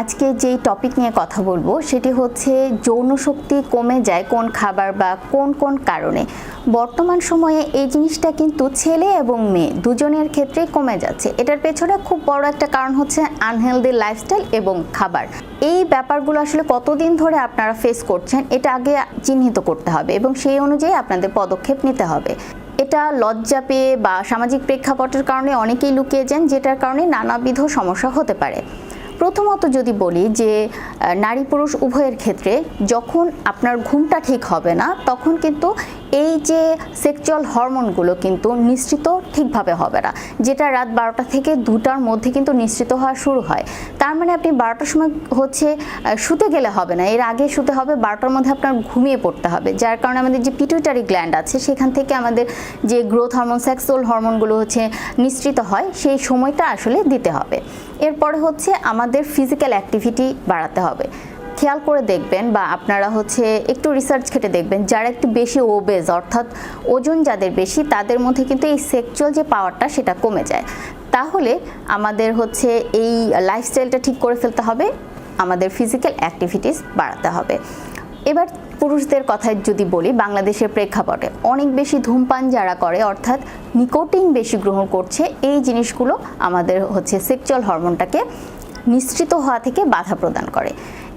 আজকে যেই টপিক নিয়ে কথা বলব, সেটি হচ্ছে যৌন শক্তি কমে যায় কোন খাবার বা কোন কোন কারণে। বর্তমান সময়ে এই জিনিসটা কিন্তু ছেলে এবং মেয়ে দুজনের ক্ষেত্রেই কমে যাচ্ছে। এটার পেছনে খুব বড় একটা কারণ হচ্ছে আনহেলদি লাইফস্টাইল এবং খাবার। এই ব্যাপারগুলো আসলে কতদিন ধরে আপনারা ফেস করছেন, এটা আগে চিহ্নিত করতে হবে এবং সেই অনুযায়ী আপনাদের পদক্ষেপ নিতে হবে। এটা লজ্জা পেয়ে বা সামাজিক প্রেক্ষাপটের কারণে অনেকেই লুকিয়ে যান, যেটার কারণে নানাবিধ সমস্যা হতে পারে। প্রথমত যদি বলি যে নারী পুরুষ উভয়ের ক্ষেত্রে যখন আপনার ঘুমটা ঠিক হবে না, তখন কিন্তু এই যে সেক্সুয়াল হরমোনগুলো কিন্তু নিশ্চিত ঠিকভাবে হবে না। যেটা রাত বারোটা থেকে দুটার মধ্যে কিন্তু নিশ্চিত হওয়া শুরু হয়। তার মানে আপনি বারোটার সময় হচ্ছে শুতে গেলে হবে না। এর আগে শুতে হবে, বারোটার মধ্যে আপনার ঘুমিয়ে পড়তে হবে। যার কারণে আমাদের যে পিটুইটারি গ্ল্যান্ড আছে, সেখান থেকে আমাদের যে গ্রোথ হরমোন সেক্সুয়াল হরমোনগুলো হচ্ছে নিঃসৃত হয়, সেই সময়টা আসলে দিতে হবে। এরপরে হচ্ছে আমাদের ফিজিক্যাল অ্যাক্টিভিটি বাড়াতে হবে। খেয়াল করে দেখবেন বা আপনারা হচ্ছে একটু রিসার্চ খেটে দেখবেন যারা একটু বেশি ওবেজ অর্থাৎ ওজন যাদের বেশি, তাদের মধ্যে কিন্তু এই সেক্সুয়াল যে পাওয়ারটা সেটা কমে যায়। তাহলে আমাদের হচ্ছে এই লাইফস্টাইলটা ঠিক করে ফেলতে হবে, আমাদের ফিজিক্যাল অ্যাক্টিভিটিস বাড়াতে হবে। এবার পুরুষদের কথায় যদি বলি, বাংলাদেশের প্রেক্ষাপটে অনেক বেশি ধূমপান যারা করে, অর্থাৎ নিকোটিন বেশি গ্রহণ করছে, এই জিনিসগুলো আমাদের হচ্ছে সেক্সুয়াল হরমোনটাকে নিঃসৃত হওয়া থেকে বাধা প্রদান করে।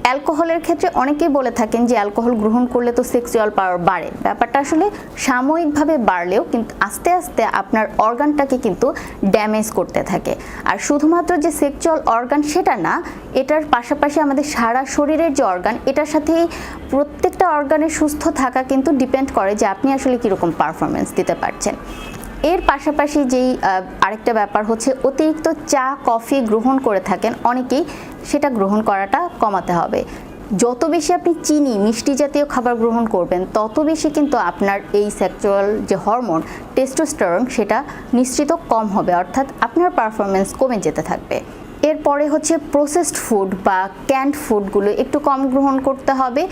অ্যালকোহলের ক্ষেত্রে অনেকেই বলে থাকেন যে অ্যালকোহল গ্রহণ করলে তো সেক্সুয়াল পাওয়ার বাড়ে। ব্যাপারটা আসলে সাময়িকভাবে বাড়লেও কিন্তু আস্তে আস্তে আপনার অর্গানটাকে কিন্তু ড্যামেজ করতে থাকে। আর শুধুমাত্র যে সেক্সুয়াল অর্গান সেটা না, এটার পাশাপাশি আমাদের সারা শরীরের যে অর্গান, এটার সাথেই প্রত্যেকটা অর্গানের সুস্থ থাকা কিন্তু ডিপেন্ড করে যে আপনি আসলে কীরকম পারফরমেন্স দিতে পারছেন। এর পাশাপাশি যেই আরেকটা ব্যাপার হচ্ছে অতিরিক্ত চা, কফি গ্রহণ করে থাকেন অনেকেই, সেটা গ্রহণ করাটা কমাতে হবে। যত বেশি আপনি চিনি, মিষ্টি জাতীয় খাবার গ্রহণ করবেন, তত বেশি কিন্তু আপনার এই সেক্সুয়াল যে হরমোন টেস্টোস্টেরন সেটা নিশ্চিত কম হবে, অর্থাৎ আপনার পারফরমেন্স কমে যেতে থাকবে। এরপরে হচ্ছে প্রসেসড ফুড বা ক্যান্ড ফুডগুলো একটু কম গ্রহণ করতে হবে।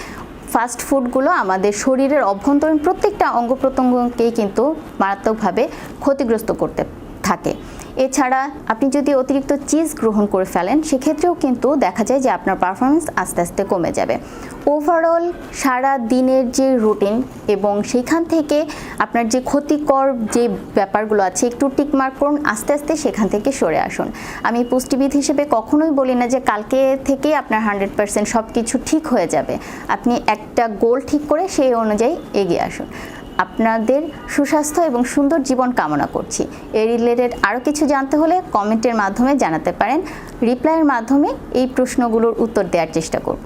ফাস্ট ফুডগুলো আমাদের শরীরের অভ্যন্তরীণ প্রত্যেকটা অঙ্গ প্রত্যঙ্গকেই কিন্তু মারাত্মকভাবে ক্ষতিগ্রস্ত করতে থাকে। এছাড়া আপনি যদি অতিরিক্ত চিজ গ্রহণ করে ফেলেন, সেক্ষেত্রেও কিন্তু দেখা যায় যে আপনার পারফরমেন্স আস্তে আস্তে কমে যাবে। ওভারঅল সারা দিনের যে রুটিন এবং সেখান থেকে আপনার যে ক্ষতিকর যে ব্যাপারগুলো আছে, একটু টিকমার্ক করুন, আস্তে আস্তে সেখান থেকে সরে আসুন। আমি পুষ্টিবিদ হিসেবে কখনোই বলি না যে কালকে থেকে আপনার হান্ড্রেড পার্সেন্ট সব কিছু ঠিক হয়ে যাবে। আপনি একটা গোল ঠিক করে সেই অনুযায়ী এগিয়ে আসুন। আপনাদের সুস্বাস্থ্য এবং সুন্দর জীবন কামনা করছি। এ রিলেটেড আরও কিছু জানতে হলে কমেন্টের মাধ্যমে জানাতে পারেন। রিপ্লাইয়ের মাধ্যমে এই প্রশ্নগুলোর উত্তর দেওয়ার চেষ্টা করব।